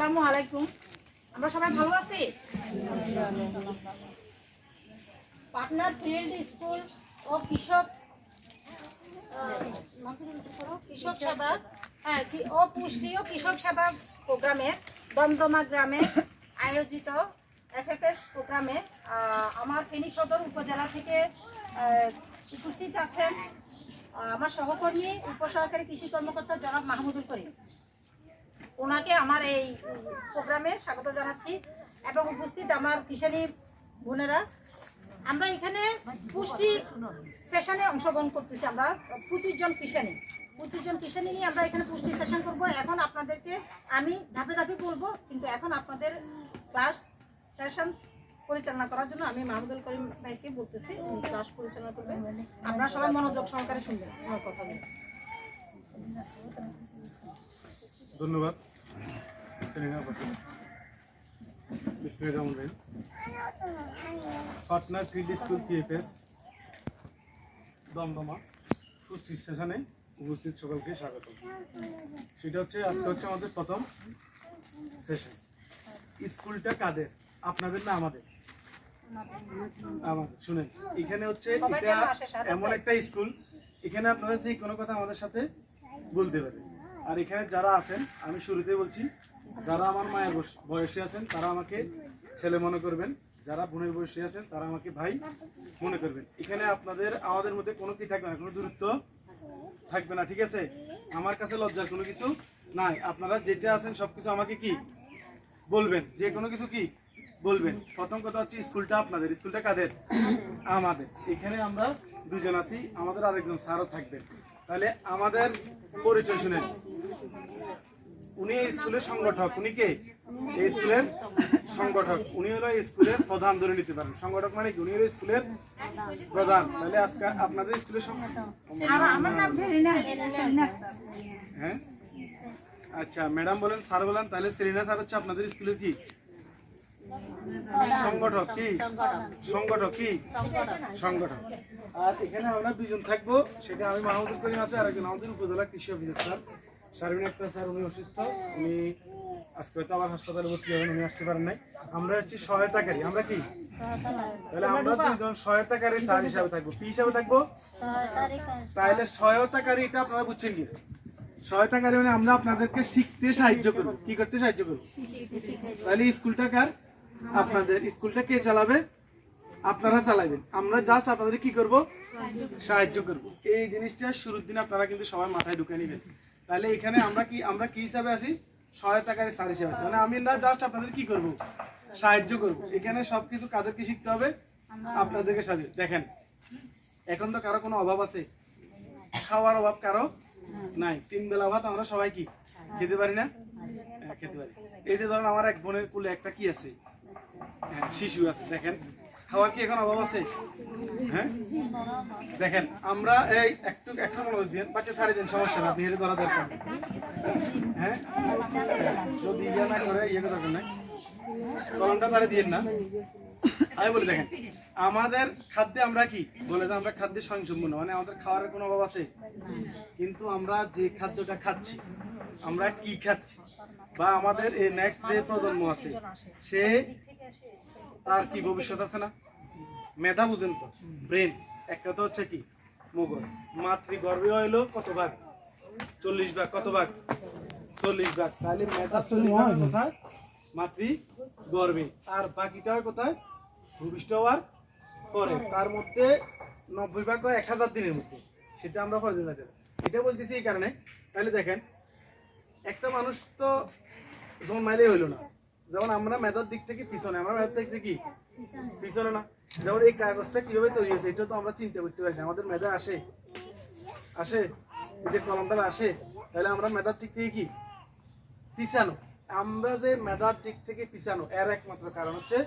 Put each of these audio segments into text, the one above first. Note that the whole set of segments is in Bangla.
আসসালামু আলাইকুম। আমরা সবাই ভালো আছি? পাটনার ফিল্ড স্কুল ও কৃষক কৃষক সেবা হ্যাঁ ও পুষ্টি ও কৃষক সেবা প্রোগ্রামে, দমদমা গ্রামে আয়োজিত এফএফএস প্রোগ্রামে আমার ফেনী সদর উপজেলা থেকে উপস্থিত আছেন আমার সহকর্মী, উপসহকারী কৃষি কর্মকর্তা জনাব মাহমুদুল করিম। ওনাকে আমার এই প্রোগ্রামে স্বাগত জানাচ্ছি এবং উপস্থিত আমার কিষানী বোনেরা। আমরা এখানে পুষ্টি সেশনে অংশগ্রহণ করতেছি আমরা, পঁচিশ জন কিষানী। পঁচিশ জন কিষানী নিয়ে আমরা এখানে পুষ্টি সেশন করব। এখন আপনাদেরকে আমি ধাপে ধাপে বলব, কিন্তু এখন আপনাদের ক্লাস সেশন পরিচালনা করার জন্য আমি মাহমুদুল করিম ভাইকে বলতেছি ক্লাস পরিচালনা করবে। আপনারা সবাই মনোযোগ সহকারে শুনবেন, আমার কথাগুলো ধন্যবাদ। Patna field school PFS Damdama পুষ্টি স্টেশনে উপস্থিত সকলকে স্বাগত। সেটা হচ্ছে আজকে হচ্ছে আমাদের প্রথম সেশন স্কুলটা কাদের? আপনাদের না আমাদের? আমাদের শুনেন। এখানে হচ্ছে এটা এমন একটা স্কুল এখানে আপনারা যে কোনো কথা আমাদের সাথে বলতে পারেন। আর এখানে যারা আছেন, আমি শুরুতে বলছি, যারা আমার মায়ের বয়স- বয়সী আছেন, তারা আমাকে ছেলে মনে করবেন। যারা বোনের বয়সী আছেন, তারা আমাকে ভাই মনে করবেন। এখানে আপনাদের আমাদের মধ্যে কোনো কি থাকবে না, কোনো দূরত্ব থাকবে না, ঠিক আছে? আমার কাছে লজ্জার কোনো কিছু নাই। আপনারা যেটা আছেন সব কিছু আমাকে কি বলবেন? যে কোনো কিছু কি বলবেন? প্রথম কথা হচ্ছে, স্কুলটা আপনাদের। স্কুলটা কাদের? আমাদের। এখানে আমরা দুজন আছি, আমাদের আরেকজন স্যারও থাকবেন। তাহলে আমাদের পরিচয় শুনেন। উনি এই স্কুলের সংগঠক উনি কে? এই স্কুলের সংগঠক। উনি হলো এই স্কুলের প্রধান ধরে নিতে পারেন সংগঠক মানে কি? উনি হলো স্কুলের প্রধান। তাহলে আজকে আপনাদের স্কুলের। হ্যাঁ? আচ্ছা ম্যাডাম বলেন স্যার বলেন তাহলে সেরিনা স্যার হচ্ছে আপনাদের স্কুলের কি? সংগঠক কি? সংগঠক কি? সংগঠক। আর এখানে আমরা দুজন থাকব। সেটা আমি মাহমুদুল করিম আছে আর একজন আমাদের উপজেলা কৃষি officer sir. Sharmin Akter sir উনি অসুস্থ। উনি আজকে হয়তো আবার হাসপাতালে ভর্তি হবেন উনি আসতে পারেন নাই। আমরা হচ্ছি সহায়তাকারী আমরা কি? তাহলে আমরা দুজন সহায়তাকারী স্যার হিসাবে থাকব। কি হিসাবে থাকব? তাহলে সহায়তাকারী এটা আপনারা বুঝছেন কি? সহায়তাকারী মানে আমরা আপনাদেরকে শিখতে সাহায্য করব। কি করতে সাহায্য করব? তাহলে স্কুলটা কার? আপনাদের। স্কুলটা কে চালাবে? আপনারা চালাবেন আমরা জাস্ট আপনাদের কি করব? সাহায্য করব। এই জিনিসটা শুরুর দিন আপনারা কিন্তু সবাই মাথায় ঢুকে নেবেন। তাহলে এখানে আমরা কি আমরা কি হিসাবে আছি সহায়তাকারী স্যার হিসাবে মানে আমি না জাস্ট আপনাদের কি করব? সাহায্য করব। এখানে সবকিছু কাদেরকে শিখতে হবে? আপনাদেরকে সাথে দেখেন এখন তো কারও কোনো অভাব আছে? খাওয়ার অভাব কারও নাই? তিন বেলা ভাত আমরা সবাই কি? খেতে পারি না? হ্যাঁ, খেতে পারি। এই যে ধরেন আমার এক বোনের কুলে একটা কি আছে? হ্যাঁ, শিশু আছে দেখেন। খাওয়ার কি এখন অভাব আছে? হ্যাঁ? দেখেন, আমরা এই একটু একটু মনোযোগ দিন বাচ্চা ছাড়ি দিন, সমস্যা না আপনি হেঁটে ধরা দরকার হ্যাঁ? যদি ইয়ে না করে ইয়ে দরকার নাই। কলমটা তাহলে দিয়ে না। আমি বলি, দেখেন, আমাদের খাদ্যে আমরা কি? বলে যে আমরা খাদ্যে স্বয়ংসম্পূর্ণ মানে আমাদের খাওয়ার কোনো অভাব আছে? কিন্তু আমরা যে খাদ্যটা খাচ্ছি, আমরা কি খাচ্ছি? বা আমাদের এই নেক্সট যে প্রজন্ম আছে সে তার কি ভবিষ্যৎ আছে না? মেধা বুঝেন তো। ব্রেন একটা তো হচ্ছে কি? মগজ মাতৃগর্ভে হইল কত ভাগ? চল্লিশ ভাগ। কত ভাগ? চল্লিশ ভাগ। তাহলে মেধা চল্লিশ ভাগ কোথায়? মাতৃ গর্ভে আর বাকিটা হয় কোথায়? ভূমিষ্ঠ হওয়ার পরে। তার মধ্যে নব্বই ভাগ এক হাজার দিনের মধ্যে। সেটা আমরা পরে দিন এটা বলতেছি এই কারণে। তাহলে দেখেন একটা মানুষ তো জন্মাইলেই হইল না। যেমন আমরা মেধার দিক থেকে পিছনে, আমরা মেধার দিক থেকে কি? পিছনে না। যেমন এই কাগজটা কীভাবে তৈরি হয়েছে, এটা তো আমরা চিন্তা করতে পারি আমাদের মেধা আসে। আসে। যে কলমটা আসে। তাহলে আমরা মেধার দিক থেকে কি? পিছানো। আমরা যে মেধার দিক থেকে পিছানো, এর একমাত্র কারণ হচ্ছে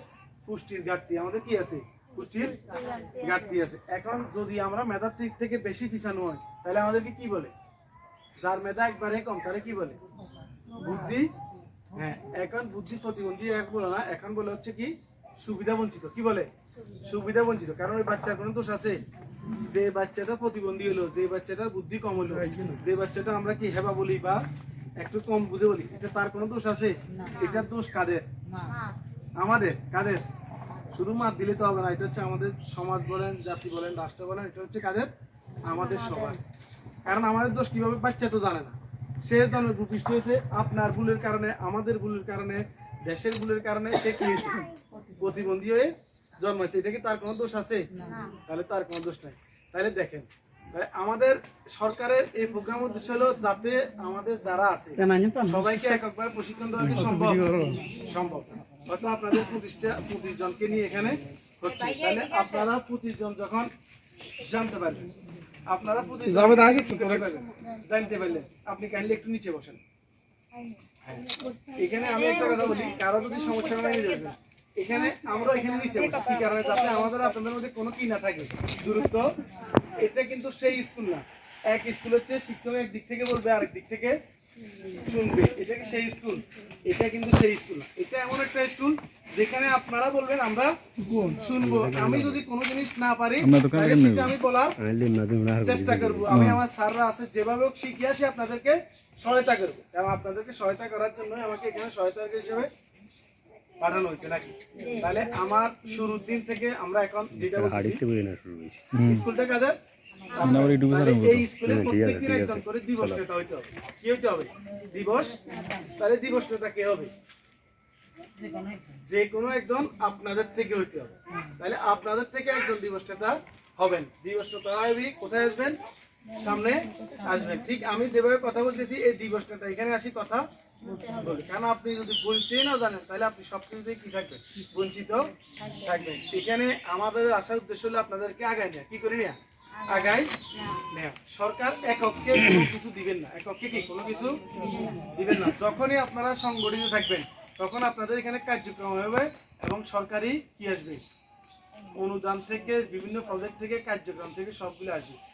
পুষ্টির ঘাটতি। আমাদের কি আছে? পুষ্টির ঘাটতি আছে। এখন যদি আমরা মেধার দিক থেকে বেশি পিছানো হয়, তাহলে আমাদেরকে কি বলে? যার মেধা একবারে কম, তারে কি বলে? বুদ্ধি হ্যাঁ এখন বুদ্ধি প্রতিবন্ধী এক বলে না এখন বলে হচ্ছে কি সুবিধা বঞ্চিত। কি বলে? সুবিধা বঞ্চিত। কারণ ওই বাচ্চার কোনো দোষ আছে। যে বাচ্চাটা প্রতিবন্ধী হলো যে বাচ্চাটার বুদ্ধি কম হলো যে বাচ্চাটা আমরা কি হেবা বলি বা একটু কম বুঝে বলি এটা তার কোনো দোষ আছে? এটার দোষ কাদের? আমাদের কাদের? শুধু মাত দিলে তো হবে না এটা হচ্ছে আমাদের সমাজ বলেন জাতি বলেন রাষ্ট্র বলেন এটা হচ্ছে কাদের? আমাদের। সবার। কারণ আমাদের দোষ কীভাবে বাচ্চা তো জানে না। সে জনপ্রতিষ্ঠ হয়েছে আপনার ভুলের কারণে আমাদের ভুলের কারণে দেশের ভুলের কারণে সে কি হয়েছে? প্রতিবন্ধী হয়ে জন্মাইছে এটা কি তার কোনো দোষ আছে? তাহলে তার কোনো দোষ নাই। তাহলে দেখেন তাহলে আমাদের সরকারের এই প্রোগ্রাম উদ্দেশ্য হলো যাতে আমাদের যারা আছে সবাইকে এককভাবে প্রশিক্ষণ দেওয়া কি সম্ভব? সম্ভব। হয়তো আপনাদের প্রতিষ্ঠা পঁচিশ জনকে নিয়ে এখানে হচ্ছে। তাহলে আপনারা পঁচিশ জন যখন জানতে পারবেন আপনারা পঁচিশ যাবে জানতে পারলেন আপনি কাইন্ডলি একটু নিচে বসেন। হ্যাঁ। এখানে আমি একটা কথা বলি কারও যদি সমস্যা হয় নিয়ে যাবেন এখানে আমরা এখানে নিচে বসি। কি কারণে? যাতে আমাদের আপনাদের মধ্যে কোনো কি না থাকে। দূরত্ব এটা কিন্তু সেই স্কুল না। এক স্কুল হচ্ছে শিক্ষক এক দিক থেকে বলবে আরেক দিক থেকে শুনবে। এটা কি সেই স্কুল? এটা কিন্তু সেই স্কুল এটা এমন একটা স্কুল যেখানে আপনারা বলবেন আমরা শুনব। আমি যদি কোনো জিনিস না পারি আমি বলার চেষ্টা করব। আমি আমার স্যাররা আছে যেভাবে হোক শিখিয়ে আসি আপনাদেরকে সহায়তা করব। এবং আপনাদেরকে সহায়তা করার জন্য আমাকে এখানে সহায়তা হিসেবে পাঠানো হয়েছে নাকি? তাহলে আমার শুরুর দিন থেকে আমরা এখন যেটা স্কুলটা কাদের? করে দিবস নেতা হইতে হবে। কি হইতে হবে? দিবস? তাহলে দিবস নেতা কে হবে? যে কোনো একজন আপনাদের থেকে হইতে হবে। তাহলে আপনাদের থেকে একজন দিবস নেতা হবেন দিবস নেতা কোথায় আসবেন? সামনে আসবেন। ঠিক, আমি যেভাবে কথা বলতেছি, এই দিবস নেতা এখানে আসি কথা কারণ আপনি যদি বলতে না জানেন তাহলে আপনি সব কিছুতে কি থাকবেন? বঞ্চিত থাকবেন। এখানে আমাদের আসার উদ্দেশ্য হলো আপনাদেরকে আগায় নেওয়া কি করি না আগায় নেওয়া সরকার একককে কোনো কিছু দিবেন না। একককে কি? কোনো কিছু দিবেন না। যখনই আপনারা সংগঠিত থাকবেন তখন আপনাদের এখানে কার্যক্রম হবে এবং সরকারি কি আসবে? অনুদান থেকে, বিভিন্ন প্রজেক্ট থেকে, কার্যক্রম থেকে সবগুলো আসবে।